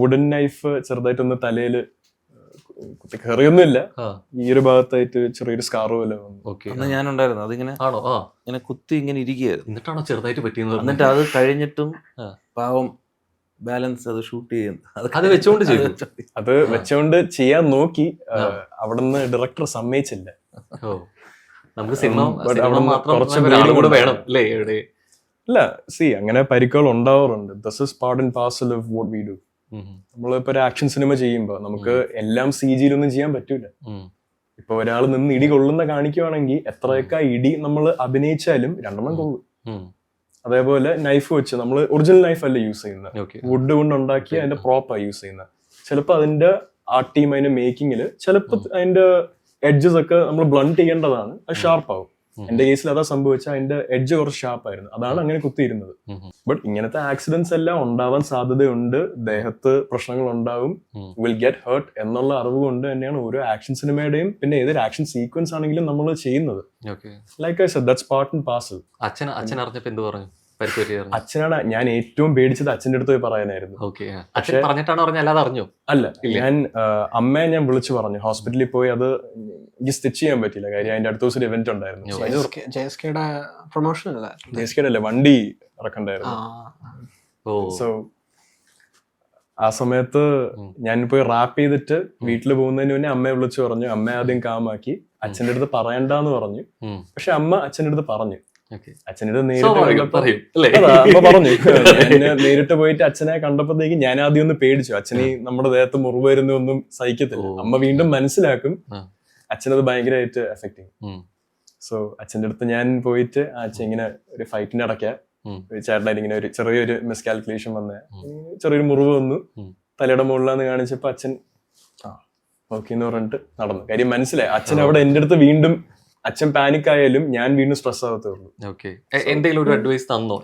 Wooden knife ചെറുതായിട്ടൊന്ന് തലയിൽ കുട്ടി കയറിയൊന്നുമില്ല. ഈ ഒരു ഭാഗത്തായിട്ട് ചെറിയൊരു സ്കാറു പോലെ വന്നു. ഞാൻ ഉണ്ടായിരുന്നു അതിങ്ങനെ ആണോ? ആ. ഇങ്ങനെ കുത്തി ഇങ്ങനെ ഇരിക്കുകയായിരുന്നു. എന്നിട്ടാണോ ചെറുതായിട്ട് പറ്റിയെന്ന് പറഞ്ഞത്? എന്നിട്ട് അത് കഴിഞ്ഞിട്ടും പാവം ബാലൻസ് അത് ഷൂട്ട് ചെയ്യുന്നു. അത് വെച്ചുകൊണ്ട് ചെയ്തു? അത് വെച്ചോണ്ട് ചെയ്യാൻ നോക്കി. അവിടുന്ന് ഡയറക്ടർ സമ്മതിച്ചില്ല. ഓ. നമുക്ക് സിനിമ കുറച്ച് കൂടെ വേണം അല്ലേ? എവിടെ ഇല്ല സി അങ്ങനെ പരിക്കുകൾ ഉണ്ടാവാറുണ്ട്. This is part and parcel of what we do നമ്മളിപ്പോ ഒരു ആക്ഷൻ സിനിമ ചെയ്യുമ്പോൾ നമുക്ക് എല്ലാം സി ജിയിലൊന്നും ചെയ്യാൻ പറ്റൂല. ഇപ്പൊ ഒരാൾ നിന്ന് ഇടി കൊള്ളുന്ന കാണിക്കുവാണെങ്കിൽ എത്രയൊക്കെ ഇടി നമ്മൾ അഭിനയിച്ചാലും രണ്ടെണ്ണം കൊള്ളും. അതേപോലെ നൈഫ് വെച്ച് നമ്മൾ ഒറിജിനൽ നൈഫ് അല്ല യൂസ് ചെയ്യുന്നത് വുഡ് കൊണ്ട് ഉണ്ടാക്കി അതിന്റെ പ്രോപ്പാണ് യൂസ് ചെയ്യുന്നത് ചിലപ്പോൾ അതിന്റെ ആ ടീം അതിന്റെ മേക്കിങ്ങിൽ ചിലപ്പോൾ അതിന്റെ എഡ്ജസ് ഒക്കെ നമ്മൾ ബ്ലണ്ട് ചെയ്യേണ്ടതാണ്. അത് ഷാർപ്പ് ആവും. ഉം. എന്റെ കേസിൽ അതാ സംഭവിച്ച അതിന്റെ എഡ്ജ് കുറച്ച് ഷാർപ്പ് ആയിരുന്നു. അതാണ് അങ്ങനെ കുത്തിയിരുന്നത്. ബട്ട് ഇങ്ങനത്തെ ആക്സിഡൻസ് എല്ലാം ഉണ്ടാവാൻ സാധ്യതയുണ്ട്. ദേഹത്ത് പ്രശ്നങ്ങൾ ഉണ്ടാവും. വിൽ ഗെറ്റ് ഹേർട്ട് എന്നുള്ള അറിവ് കൊണ്ട് തന്നെയാണ് ഓരോ ആക്ഷൻ സിനിമയുടെയും പിന്നെ ഏതൊരു ആക്ഷൻ സീക്വൻസ് ആണെങ്കിലും നമ്മൾ ചെയ്യുന്നത്. Like I said that's part and parcel അച്ഛൻ അച്ഛൻ അറിഞ്ഞപ്പോ എന്ത് പറഞ്ഞു? അച്ഛനാണ് ഞാൻ ഏറ്റവും പേടിച്ചത് അച്ഛന്റെ അടുത്ത് പോയി പറയാനായിരുന്നു. ഓക്കെ അച്ഛൻ പറഞ്ഞിട്ടാണോ പറഞ്ഞ അല്ലാതെ അറിഞ്ഞോ? അല്ല ഞാൻ അമ്മയെ ഞാൻ വിളിച്ചു പറഞ്ഞു. ഹോസ്പിറ്റലിൽ പോയി അത് എനിക്ക് സ്റ്റിച്ച് ചെയ്യാൻ പറ്റില്ല കാര്യം അതിന്റെ അടുത്ത ദിവസം ഒരു ഇവന്റ് ഉണ്ടായിരുന്നു. ജയസ്കേടല്ല പ്രൊമോഷൻ അല്ലേ? വണ്ടി ഇറക്കണ്ടായിരുന്നു. ഓ. സോ ആ സമയത്ത് ഞാൻ പോയി റാപ്പ് ചെയ്തിട്ട് വീട്ടിൽ പോകുന്നതിന് മുന്നേ അമ്മയെ വിളിച്ചു പറഞ്ഞു. അമ്മ ആദ്യം കാമാക്കി. അച്ഛന്റെ അടുത്ത് പറയണ്ടെന്ന് പറഞ്ഞു. പക്ഷെ അമ്മ അച്ഛന്റെ അടുത്ത് പറഞ്ഞു. അടുത്ത് നേരിട്ട് പറയും. അല്ലേ? അമ്മ പറഞ്ഞു. നേരിട്ട് പോയിട്ട് അച്ഛനെ കണ്ടപ്പോഴത്തേക്ക് ഞാൻ ആദ്യം ഒന്ന് പേടിച്ചു. അച്ഛനെ നമ്മുടെ ദേഹത്ത് മുറിവ് വരുന്നൊന്നും സഹിക്കത്തില്ല. അമ്മ വീണ്ടും മനസ്സിലാക്കും. അച്ഛനത് ഭയങ്കരമായിട്ട് എഫക്ട് ചെയ്യും. സോ അച്ഛന്റെ അടുത്ത് ഞാൻ പോയിട്ട് ആ അച്ഛൻ ഇങ്ങനെ ഒരു ഫൈറ്റിന്റെ അടക്ക ഉം. ചേട്ടനായിട്ട് ഇങ്ങനെ ഒരു ചെറിയൊരു മിസ്കാൽക്കുലേഷൻ വന്ന. ചെറിയൊരു മുറിവ് വന്നു. തലയുടെ മുകളിലാന്ന് കാണിച്ചപ്പോ അച്ഛൻ ആ ഓക്കെ എന്ന് പറഞ്ഞിട്ട് നടന്നു. കാര്യം മനസ്സിലായി. അച്ഛൻ അവിടെ എന്റെ അടുത്ത് വീണ്ടും അച്ഛൻ പാനിക് ആയാലും ഞാൻ വീണ്ടും സ്ട്രെസ് ഉള്ളൂ. എന്തെങ്കിലും ഒരു അഡ്വൈസ് തന്നോ?